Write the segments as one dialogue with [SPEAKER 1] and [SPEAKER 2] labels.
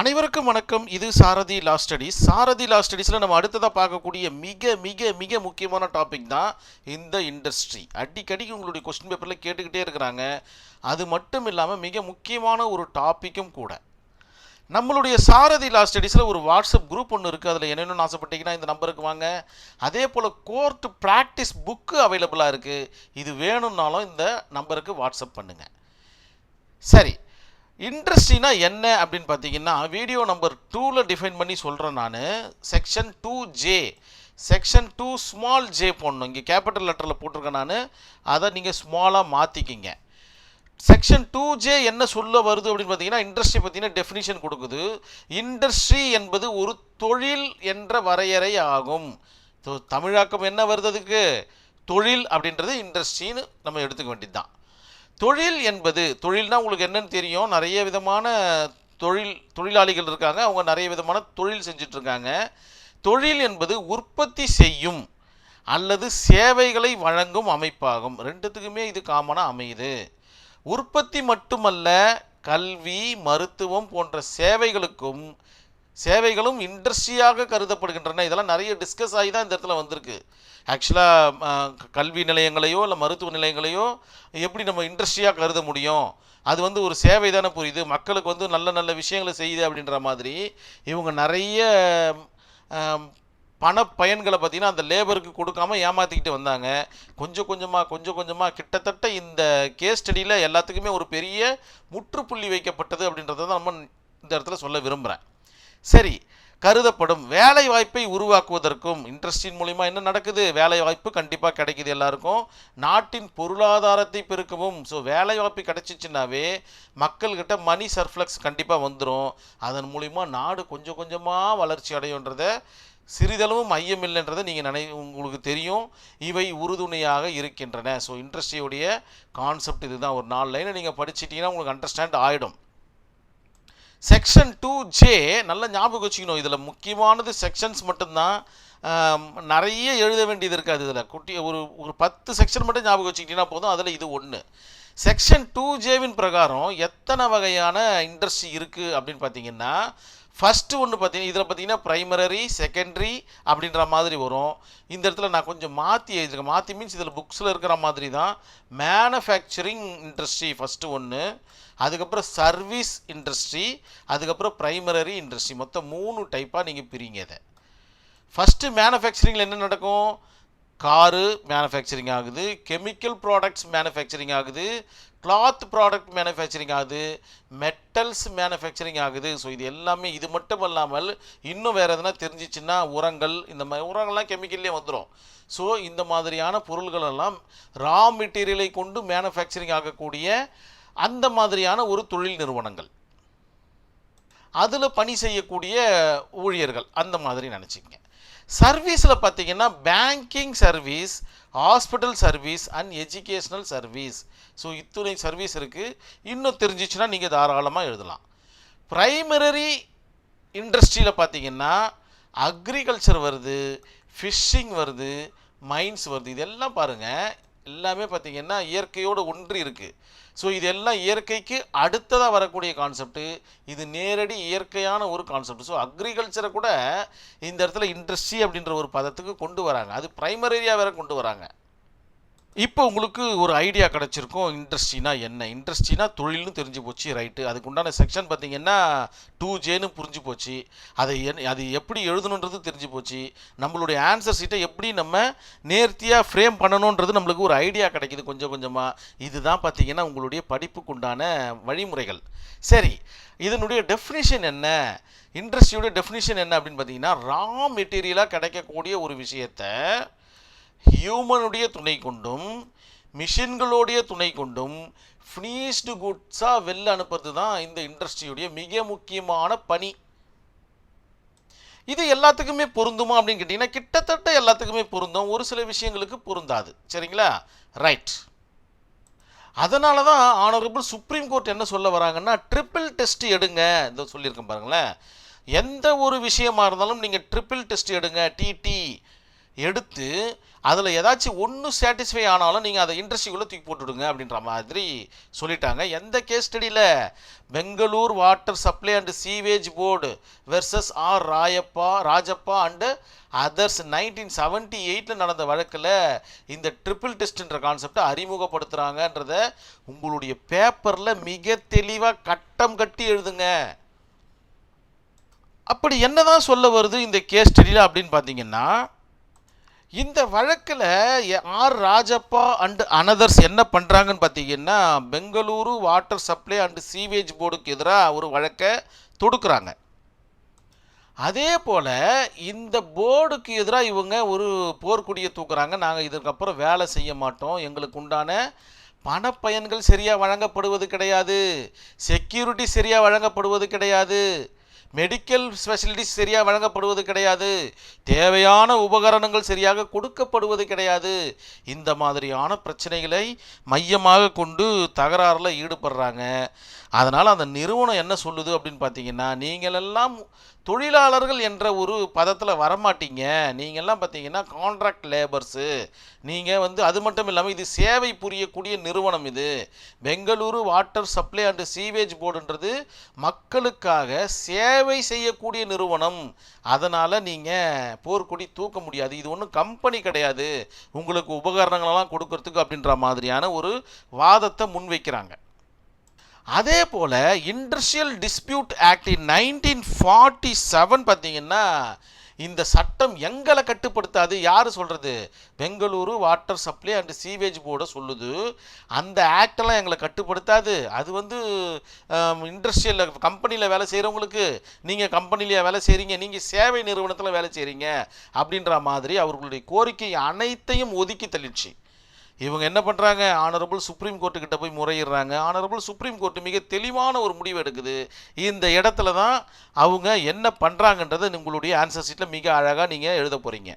[SPEAKER 1] அனைவருக்கும் வணக்கம் இது சாரதி லா ஸ்டடிஸ் சாரதி லா ஸ்டடிஸில் நம்ம அடுத்ததாக பார்க்கக்கூடிய மிக மிக மிக முக்கியமான டாபிக் தான் இந்த இண்டஸ்ட்ரி அடிக்கடி உங்களுடைய கொஸ்டின் பேப்பரில் கேட்டுக்கிட்டே இருக்கிறாங்க அது மட்டும் இல்லாமல் மிக முக்கியமான ஒரு டாப்பிக்கும் கூட நம்மளுடைய சாரதி லா ஸ்டடீஸில் ஒரு வாட்ஸ்அப் குரூப் ஒன்று இருக்குது அதில் என்னென்னு ஆசைப்பட்டீங்கன்னா இந்த நம்பருக்கு வாங்க அதே போல் கோர்ட் ப்ராக்டிஸ் புக்கு அவைலபிளாக இருக்குது இது வேணும்னாலும் இந்த நம்பருக்கு வாட்ஸ்அப் பண்ணுங்கள் சரி இன்ட்ரெஸ்டிங்னா என்ன அப்படின்னு பார்த்தீங்கன்னா வீடியோ நம்பர் டூவில் டிஃபைன் பண்ணி சொல்கிறேன் நான் section two J section two small J போடணும் இங்கே கேபிட்டல் லெட்டரில் போட்டிருக்கேன் நான் அதை நீங்கள் ஸ்மாலாக மாற்றிக்கிங்க செக்ஷன் டூ ஜே என்ன சொல்ல வருது அப்படின்னு பார்த்தீங்கன்னா இண்டஸ்ட்ரி பார்த்தீங்கன்னா டெஃபினிஷன் கொடுக்குது இண்டஸ்ட்ரி என்பது ஒரு தொழில் என்ற வரையறை ஆகும் தமிழாக்கம் என்ன வருது அதுக்கு தொழில் அப்படின்றது இண்டஸ்ட்ரின்னு நம்ம எடுத்துக்க வேண்டியது தான் தொழில் என்பது தொழில்னா உங்களுக்கு என்னன்னு தெரியும் நிறைய விதமான தொழில் தொழிலாளிகள் இருக்காங்க அவங்க நிறைய விதமான தொழில் செஞ்சிட்ருக்காங்க தொழில் என்பது உற்பத்தி செய்யும் அல்லது சேவைகளை வழங்கும் அமைப்பாகும் ரெண்டுத்துக்குமே இது காமனாக அமையுது உற்பத்தி மட்டுமல்ல கல்வி மருத்துவம் போன்ற சேவைகளுக்கும் சேவைகளும் இண்டஸ்ட்ரியாக கருதப்படுகின்றன இதெல்லாம் நிறைய டிஸ்கஸ் ஆகி தான் இந்த இடத்துல வந்திருக்கு ஆக்சுவலாக கல்வி நிலையங்களையோ இல்லை மருத்துவ நிலையங்களையோ எப்படி நம்ம இண்டஸ்ட்ரியாக கருத முடியும் அது வந்து ஒரு சேவை தானே புரியுது மக்களுக்கு வந்து நல்ல நல்ல விஷயங்களை செய்யுது அப்படின்ற மாதிரி இவங்க நிறைய பண பயன்களை பார்த்திங்கன்னா அந்த லேபருக்கு கொடுக்காம ஏமாற்றிக்கிட்டு வந்தாங்க கொஞ்சம் கொஞ்சமாக கொஞ்சம் கொஞ்சமாக கிட்டத்தட்ட இந்த கேஸ் ஸ்டடியில் எல்லாத்துக்குமே ஒரு பெரிய முற்றுப்புள்ளி வைக்கப்பட்டது அப்படின்றத நம்ம இந்த இடத்துல சொல்ல விரும்புகிறேன் சரி கருதப்படும் வேலை வாய்ப்பை உருவாக்குவதற்கும் இன்ட்ரெஸ்டின் மூலிமா என்ன நடக்குது வேலை வாய்ப்பு கண்டிப்பாக கிடைக்குது எல்லாருக்கும் நாட்டின் பொருளாதாரத்தை பெருக்கவும் ஸோ வேலை வாய்ப்பு கிடைச்சிச்சுனாவே மக்கள்கிட்ட மணி சர்ஃப்ளக்ஸ் கண்டிப்பாக வந்துடும் அதன் மூலிமா நாடு கொஞ்சம் கொஞ்சமாக வளர்ச்சி அடையும்ன்றதை சிறிதளவும் ஐயமில்லைன்றதை நீங்கள் நினை உங்களுக்கு தெரியும் இவை உறுதுணையாக இருக்கின்றன ஸோ இன்ட்ரெஸ்டியுடைய கான்செப்ட் இதுதான் ஒரு நாலு லைனை நீங்கள் படிச்சிட்டிங்கன்னா உங்களுக்கு அண்டர்ஸ்டாண்ட் ஆகிடும் செக்ஷன் டூ ஜே நல்லா ஞாபகம் வச்சுக்கணும் இதில் முக்கியமானது செக்ஷன்ஸ் மட்டும்தான் நிறைய எழுத வேண்டியது இருக்காது இதில் குட்டி ஒரு ஒரு பத்து செக்ஷன் மட்டும் ஞாபகம் வச்சுக்கிட்டீங்கன்னா போதும் அதில் இது ஒன்று செக்ஷன் டூ ஜேவின் பிரகாரம் எத்தனை வகையான இண்டஸ்ட்ரி இருக்குது அப்படின்னு பார்த்தீங்கன்னா ஃபஸ்ட்டு ஒன்று பார்த்தீங்கன்னா இதில் பார்த்தீங்கன்னா ப்ரைமரி செகண்டரி அப்படின்ற மாதிரி வரும் இந்த இடத்துல நான் கொஞ்சம் மாற்றி எழுதிருக்கேன் மாற்றி மீன்ஸ் இதில் புக்ஸில் இருக்கிற மாதிரி தான் மேனுஃபேக்சரிங் இண்டஸ்ட்ரி ஃபஸ்ட்டு ஒன்று அதுக்கப்புறம் சர்வீஸ் இண்டஸ்ட்ரி அதுக்கப்புறம் ப்ரைமரி இண்டஸ்ட்ரி மொத்தம் மூணு டைப்பாக நீங்கள் பிரிங்க அதை ஃபஸ்ட்டு மேனுஃபேக்சரிங்கில் என்ன நடக்கும் காரு மேனுஃபேக்சரிங் ஆகுது கெமிக்கல் ப்ராடக்ட்ஸ் மேனுஃபேக்சரிங் ஆகுது கிளாத் ப்ராடக்ட் மேனுஃபேக்சரிங் ஆகுது மெட்டல்ஸ் மேனுஃபேக்சரிங் ஆகுது ஸோ இது எல்லாமே இது மட்டும் இல்லாமல் இன்னும் வேறு எதனா தெரிஞ்சிச்சுன்னா உரங்கள் இந்த மாதிரி உரங்கள்லாம் கெமிக்கல்லே வந்துடும் ஸோ இந்த மாதிரியான பொருள்களெல்லாம் ரா மெட்டீரியலை கொண்டு மேனுஃபேக்சரிங் ஆகக்கூடிய அந்த மாதிரியான ஒரு தொழில் நிறுவனங்கள் அதில் பணி செய்யக்கூடிய ஊழியர்கள் அந்த மாதிரி நினச்சிங்க சர்வீஸில் பார்த்தீங்கன்னா banking service hospital service and educational service so இத்துணை சர்வீஸ் இருக்குது இன்னும் தெரிஞ்சிச்சுன்னா நீங்கள் தாராளமாக எழுதலாம் ப்ரைமரி இண்டஸ்ட்ரியில் பார்த்தீங்கன்னா அக்ரிகல்ச்சர் வருது ஃபிஷ்ஷிங் வருது மைன்ஸ் வருது இதெல்லாம் பாருங்கள் எல்லாமே பார்த்திங்கன்னா இயற்கையோடு ஒன்றி இருக்குது ஸோ இது எல்லாம் இயற்கைக்கு அடுத்ததாக வரக்கூடிய கான்செப்ட்டு இது நேரடி இயற்கையான ஒரு கான்செப்ட் ஸோ அக்ரிகல்ச்சரை கூட இந்த இடத்துல இண்டஸ்ட்ரி அப்படின்ற ஒரு பதத்துக்கு கொண்டு வராங்க அது ப்ரைமரியாக ஏரியா வேறு கொண்டு வராங்க இப்போ உங்களுக்கு ஒரு ஐடியா கிடச்சிருக்கும் இண்டஸ்ட்ரினா என்ன இண்டஸ்ட்ரினா தொழில்னு தெரிஞ்சு போச்சு ரைட்டு அதுக்கு உண்டான செக்ஷன் பார்த்தீங்கன்னா டூ ஜேன்னு புரிஞ்சு போச்சு அதை என் அது எப்படி எழுதணுன்றது தெரிஞ்சு போச்சு நம்மளுடைய ஆன்சர் ஷீட்டை எப்படி நம்ம நேர்த்தியாக ஃப்ரேம் பண்ணணுன்றது நம்மளுக்கு ஒரு ஐடியா கிடைக்கிது கொஞ்சம் கொஞ்சமாக இதுதான் பார்த்தீங்கன்னா உங்களுடைய படிப்புக்கு உண்டான வழிமுறைகள் சரி இதனுடைய டெஃபினிஷன் என்ன இண்டஸ்ட்ரியோட டெஃபினிஷன் என்ன அப்படின்னு பார்த்தீங்கன்னா ரா மெட்டீரியலாக கிடைக்கக்கூடிய ஒரு விஷயத்தை ஹியூமனுடைய துணை கொண்டும் மிஷின்களுடைய துணை கொண்டும் ஃபினிஷ்டு குட்ஸாக வெளில அனுப்புறது தான் இந்த இண்டஸ்ட்ரியுடைய மிக முக்கியமான பணி இது எல்லாத்துக்குமே பொருந்துமா அப்படின்னு கேட்டிங்கன்னா கிட்டத்தட்ட எல்லாத்துக்குமே பொருந்தும் ஒரு சில விஷயங்களுக்கு பொருந்தாது சரிங்களா ரைட் அதனால தான் ஆனரபிள் சுப்ரீம் கோர்ட் என்ன சொல்ல வராங்கன்னா ட்ரிப்பிள் டெஸ்ட் எடுங்க இந்த சொல்லியிருக்கேன் பாருங்களேன் எந்த ஒரு விஷயமா இருந்தாலும் நீங்கள் ட்ரிப்பிள் டெஸ்ட் எடுங்க டிடி எடுத்து அதில் ஏதாச்சும் ஒன்று சாட்டிஸ்ஃபை ஆனாலும் நீங்கள் அதை இண்டஸ்ட்ரிக்குள்ளே தூக்கி போட்டுடுங்க அப்படின்ற மாதிரி சொல்லிட்டாங்க எந்த கேஸ் ஸ்டடியில் Bangalore water supply and sewage board versus R Rayappa Rajappa and others nineteen seventy எயிட்டில் நடந்த வழக்கில் இந்த ட்ரிபிள் டெஸ்ட்ன்ற கான்செப்டை அறிமுகப்படுத்துகிறாங்கன்றத உங்களுடைய பேப்பரில் மிக தெளிவாக கட்டம் கட்டி எழுதுங்க அப்படி என்ன தான் சொல்ல வருது இந்த கேஸ் ஸ்டடியில் அப்படின்னு பார்த்தீங்கன்னா இந்த வழக்கில் ஆர் ராஜப்பா அண்ட் அனதர்ஸ் என்ன பண்ணுறாங்கன்னு பார்த்தீங்கன்னா Bengaluru water supply and sewage போர்டுக்கு எதிராக ஒரு வழக்கை தொடுக்குறாங்க அதே போல் இந்த போர்டுக்கு எதிராக இவங்க ஒரு போர்க்குடியை தூக்குறாங்க நாங்கள் இதற்கப்புறம் வேலை செய்ய மாட்டோம் எங்களுக்கு உண்டான பணப்பயன்கள் சரியாக வழங்கப்படுவது கிடையாது செக்யூரிட்டி சரியாக வழங்கப்படுவது கிடையாது மெடிக்கல் ஸ்பெஷலிட்டிஸ் சரியாக வழங்கப்படுவது கிடையாது தேவையான உபகரணங்கள் சரியாக கொடுக்கப்படுவது கிடையாது இந்த மாதிரியான பிரச்சனைகளை மையமாக கொண்டு தகராறில் ஈடுபடுறாங்க அதனால் அந்த நிறுவனம் என்ன சொல்லுது அப்படின்னு பார்த்தீங்கன்னா நீங்களெல்லாம் தொழிலாளர்கள் என்ற ஒரு பதத்தில் வரமாட்டீங்க நீங்கள்லாம் பார்த்தீங்கன்னா கான்ட்ராக்ட் லேபர்ஸு நீங்கள் வந்து அது மட்டும் இல்லாமல் இது சேவை புரியக்கூடிய நிறுவனம் இது Bengaluru water supply and sewage போர்டுன்றது மக்களுக்காக சேவை செய்யக்கூடிய நிறுவனம் அதனால் நீங்கள் போர்க்கொடி தூக்க முடியாது இது ஒன்றும் கம்பெனி கிடையாது உங்களுக்கு உபகரணங்களெல்லாம் கொடுக்கறதுக்கு அப்படின்ற மாதிரியான ஒரு வாதத்தை முன்வைக்கிறாங்க அதே போல் industrial dispute act in nineteen forty seven பார்த்தீங்கன்னா இந்த சட்டம் எங்களை கட்டுப்படுத்தாது யார் சொல்கிறது Bengaluru water supply and sewage போர்டை சொல்லுது அந்த ஆக்டெல்லாம் எங்களை கட்டுப்படுத்தாது அது வந்து இண்டஸ்ட்ரியலில் கம்பெனியில் வேலை செய்கிறவங்களுக்கு நீங்கள் கம்பெனிலேயே வேலை செய்கிறீங்க நீங்கள் சேவை நிறுவனத்தில் வேலை செய்கிறீங்க அப்படின்ற மாதிரி அவர்களுடைய கோரிக்கை அனைத்தையும் ஒதுக்கி தள்ளிடுச்சு இவங்க என்ன பண்ணுறாங்க ஆனரபிள் சுப்ரீம் கோர்ட்டுக்கிட்ட போய் முறையிடுறாங்க ஆனரபிள் சுப்ரீம் கோர்ட்டு மிக தெளிவான ஒரு முடிவு எடுக்குது இந்த இடத்துல தான் அவங்க என்ன பண்ணுறாங்கன்றதை உங்களுடைய ஆன்சர் சீட்டில் மிக அழகாக நீங்கள் எழுத போகிறீங்க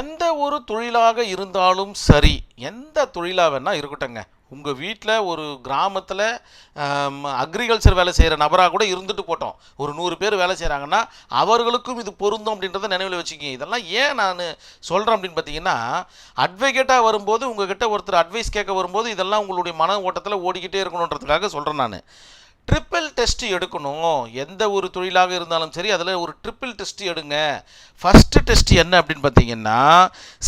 [SPEAKER 1] எந்த ஒரு தொழிலாக இருந்தாலும் சரி எந்த தொழிலாக வேணால் இருக்கட்டும்ங்க உங்கள் வீட்டில் ஒரு கிராமத்தில் அக்ரிகல்ச்சர் வேலை செய்கிற நபராக கூட இருந்துட்டு போட்டோம் ஒரு நூறு பேர் வேலை செய்கிறாங்கன்னா அவர்களுக்கும் இது பொருந்தும் அப்படின்றத நினைவில் வச்சுக்கிங்க இதெல்லாம் ஏன் நான் சொல்கிறேன் அப்படின்னு பார்த்தீங்கன்னா அட்வொகேட்டாக வரும்போது உங்ககிட்ட ஒருத்தர் அட்வைஸ் கேட்க வரும்போது இதெல்லாம் உங்களுடைய மன ஓட்டத்தில் ஓடிக்கிட்டே இருக்கணுன்றதுக்காக சொல்கிறேன் நான் ட்ரிப்பிள் டெஸ்ட் எடுக்கணும் எந்த ஒரு தொழிலாக இருந்தாலும் சரி அதில் ஒரு ட்ரிப்பிள் டெஸ்ட் எடுங்க ஃபஸ்ட்டு டெஸ்ட் என்ன அப்படின்னு பார்த்தீங்கன்னா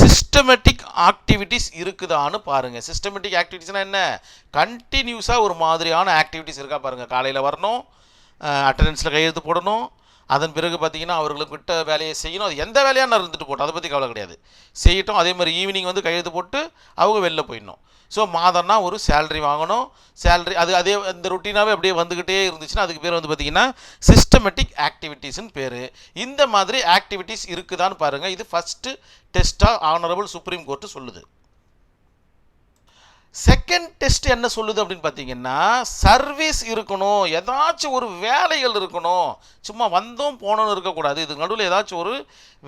[SPEAKER 1] சிஸ்டமேட்டிக் ஆக்டிவிட்டிஸ் இருக்குதான்னு பாருங்கள் சிஸ்டமேட்டிக் ஆக்டிவிட்டிஸ்னால் என்ன கண்டினியூஸாக ஒரு மாதிரியான ஆக்டிவிட்டிஸ் இருக்கா பாருங்கள் காலையில் வரணும் அட்டண்டன்ஸில் கையெழுத்து போடணும் அதன் பிறகு பார்த்தீங்கன்னா அவர்களுக்கு வேலையை செய்யணும் அது எந்த வேலையாக நான் இருந்துட்டு போட்டோம் அதை பற்றி கவலை கிடையாது செய்யட்டும் அதே மாதிரி ஈவினிங் வந்து கையெழுத்து போட்டு அவங்க வெளில போயிடணும் ஸோ மாதம்னா ஒரு சேல்ரி வாங்கணும் சேல்ரி அது அதே இந்த ருட்டீனாகவே அப்படியே வந்துக்கிட்டே இருந்துச்சுன்னா அதுக்கு பேர் வந்து பார்த்திங்கன்னா சிஸ்டமேட்டிக் ஆக்டிவிட்டீஸ்னு பேர் இந்த மாதிரி ஆக்டிவிட்டீஸ் இருக்குதான்னு பாருங்கள் இது ஃபஸ்ட்டு டெஸ்ட்டாக ஆனரபுள் சுப்ரீம் கோர்ட்டு சொல்லுது செகண்ட் டெஸ்ட் என்ன சொல்லுது அப்படின்னு பார்த்தீங்கன்னா சர்வீஸ் இருக்கணும் ஏதாச்சும் ஒரு வேலைகள் இருக்கணும் சும்மா வந்தோம் போனோன்னு இருக்கக்கூடாது இது நடுவில் ஏதாச்சும் ஒரு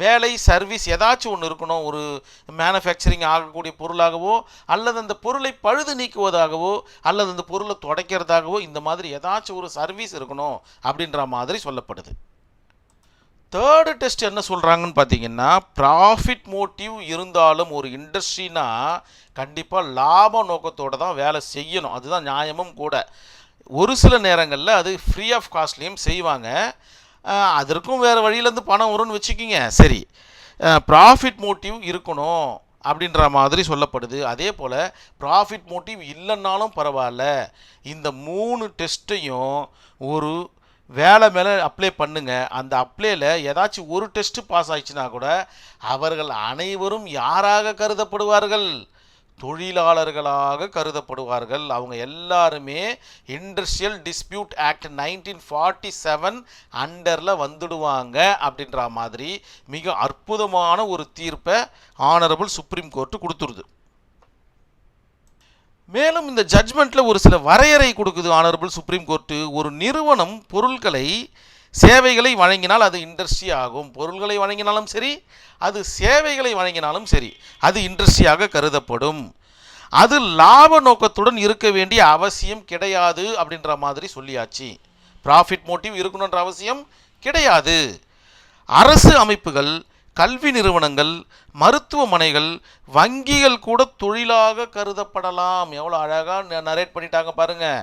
[SPEAKER 1] வேலை சர்வீஸ் ஏதாச்சும் ஒன்று இருக்கணும் ஒரு மேனுஃபேக்சரிங் ஆகக்கூடிய பொருளாகவோ அல்லது அந்த பொருளை பழுது நீக்குவதாகவோ அல்லது அந்த பொருளை தொடக்கிறதாகவோ இந்த மாதிரி ஏதாச்சும் ஒரு சர்வீஸ் இருக்கணும் அப்படின்ற மாதிரி சொல்லப்படுது தேர்டு டெஸ்ட் என்ன சொல்கிறாங்கன்னு பார்த்தீங்கன்னா ப்ராஃபிட் மோட்டிவ் இருந்தாலும் ஒரு இண்டஸ்ட்ரினா கண்டிப்பாக லாப நோக்கத்தோடு தான் வேலை செய்யணும் அதுதான் நியாயமும் கூட ஒரு சில நேரங்களில் அது ஃப்ரீ ஆஃப் காஸ்ட்லேயும் செய்வாங்க அதற்கும் வேறு வழியிலேருந்து பணம் வரும்னு வச்சுக்கிங்க சரி ப்ராஃபிட் மோட்டிவ் இருக்கணும் அப்படின்ற மாதிரி சொல்லப்படுது அதே போல் ப்ராஃபிட் மோட்டிவ் இல்லைன்னாலும் பரவாயில்ல இந்த மூணு டெஸ்ட்டையும் ஒரு வேலை மேலே அப்ளை பண்ணுங்கள் அந்த அப்ளையில் ஏதாச்சும் ஒரு டெஸ்ட்டு பாஸ் ஆயிடுச்சுன்னா கூட அவர்கள் அனைவரும் யாராக கருதப்படுவார்கள் தொழிலாளர்களாக கருதப்படுவார்கள் அவங்க எல்லாருமே industrial dispute act nineteen forty seven அண்டரில் வந்துடுவாங்க அப்படின்ற மாதிரி மிக அற்புதமான ஒரு தீர்ப்பை ஆனரபிள் சுப்ரீம் கோர்ட்டு கொடுத்துருது மேலும் இந்த ஜட்ஜ்மெண்ட்டில் ஒரு சில வரையறை கொடுக்குது ஆனரபிள் சுப்ரீம் கோர்ட்டு ஒரு நிறுவனம் பொருட்களை சேவைகளை வழங்கினால் அது இண்டஸ்ட்ரி ஆகும் பொருள்களை வழங்கினாலும் சரி அது சேவைகளை வழங்கினாலும் சரி அது இண்டஸ்ட்ரியாக கருதப்படும் அது லாப நோக்கத்துடன் இருக்க வேண்டிய அவசியம் கிடையாது அப்படின்ற மாதிரி சொல்லியாச்சு ப்ராஃபிட் மோட்டிவ் இருக்கணுன்ற அவசியம் கிடையாது அரசு அமைப்புகள் கல்வி நிறுவனங்கள் மருத்துவமனைகள் வங்கிகள் கூட தொழிலாக கருதப்படலாம் எவ்வளோ அழகாக நரேட் பண்ணிட்டாங்க பாருங்கள்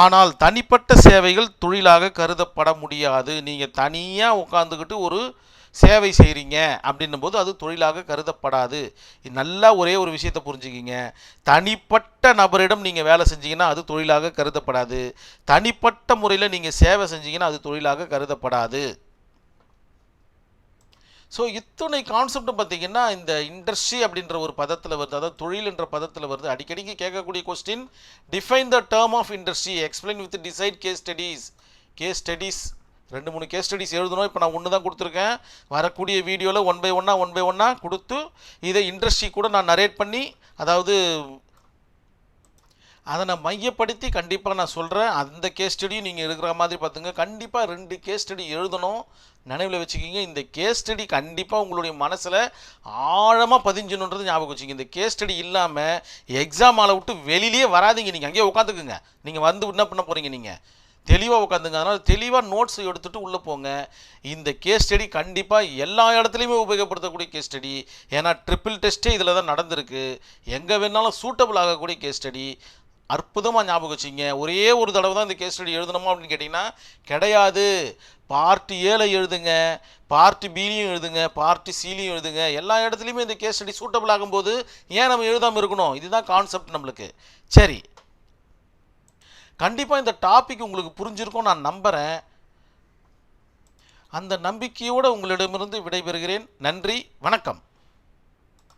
[SPEAKER 1] ஆனால் தனிப்பட்ட சேவைகள் தொழிலாக கருதப்பட முடியாது நீங்கள் தனியாக உட்காந்துக்கிட்டு ஒரு சேவை செய்கிறீங்க அப்படின்னும் போது அது தொழிலாக கருதப்படாது நல்லா ஒரே ஒரு விஷயத்தை புரிஞ்சுக்கிங்க தனிப்பட்ட நபரிடம் நீங்கள் வேலை செஞ்சீங்கன்னா அது தொழிலாக கருதப்படாது தனிப்பட்ட முறையில் நீங்கள் சேவை செஞ்சீங்கன்னா அது தொழிலாக கருதப்படாது ஸோ இத்தனை கான்செப்ட் பார்த்தீங்கன்னா இந்த இண்டஸ்ட்ரி அப்படின்ற ஒரு பதத்தில் வருது அதாவது தொழில் என்ற பதத்தில் வருது அடிக்கடிக்கு கேட்கக்கூடிய question define the term of industry explain with decide case studies case studies ரெண்டு மூணு கேஸ் ஸ்டடிஸ் எழுதணும் இப்போ நான் ஒன்று தான் கொடுத்துருக்கேன் வரக்கூடிய வீடியோவில் ஒன் பை ஒன்னாக ஒன் பை ஒன்னாக கொடுத்து இதை இண்டஸ்ட்ரி கூட நான் நரேட் பண்ணி அதாவது அதை நான் மையப்படுத்தி கண்டிப்பாக நான் சொல்கிறேன் அந்த கேஸ் ஸ்டடியும் நீங்கள் இருக்கிற மாதிரி பார்த்துங்க கண்டிப்பாக ரெண்டு கேஸ் ஸ்டடி எழுதணும் நினைவில் வச்சுக்கிங்க இந்த கேஸ் ஸ்டடி கண்டிப்பாக உங்களுடைய மனசில் ஆழமாக பதிஞ்சணுன்றது ஞாபகம் வச்சுங்க இந்த கேஸ் ஸ்டடி இல்லாமல் எக்ஸாம் ஆளை விட்டு வெளியிலேயே வராதிங்க நீங்கள் அங்கேயே உட்காந்துக்குங்க நீங்கள் வந்து என்ன பண்ண போகிறீங்க நீங்கள் தெளிவாக உட்காந்துங்க அதனால் தெளிவாக நோட்ஸ் எடுத்துகிட்டு உள்ளே போங்க இந்த கேஸ் ஸ்டடி கண்டிப்பாக எல்லா இடத்துலையுமே உபயோகப்படுத்தக்கூடிய கேஸ் ஸ்டடி ஏன்னா ட்ரிப்பிள் டெஸ்ட்டே இதில் தான் நடந்திருக்கு எங்கே வேணாலும் சூட்டபிள் ஆகக்கூடிய கேஸ் ஸ்டடி அற்புதமாக ஞாபகம் வச்சிங்க ஒரே ஒரு தடவை தான் இந்த கேஸ் ஸ்டடி எழுதணுமா அப்படின்னு கேட்டிங்கன்னா கிடையாது பார்ட்டி ஏல எழுதுங்க பார்ட்டி பிலையும் எழுதுங்க பார்ட்டி சிலையும் எழுதுங்க எல்லா இடத்துலையுமே இந்த கேஸ் ஸ்டடி சூட்டபிள் ஆகும்போது ஏன் நம்ம எழுதாமல் இருக்கணும் இதுதான் கான்செப்ட் நம்மளுக்கு சரி கண்டிப்பாக இந்த டாபிக் உங்களுக்கு புரிஞ்சிருக்கும் நான் நம்புகிறேன் அந்த நம்பிக்கையோடு உங்களிடமிருந்து விடைபெறுகிறேன் நன்றி வணக்கம்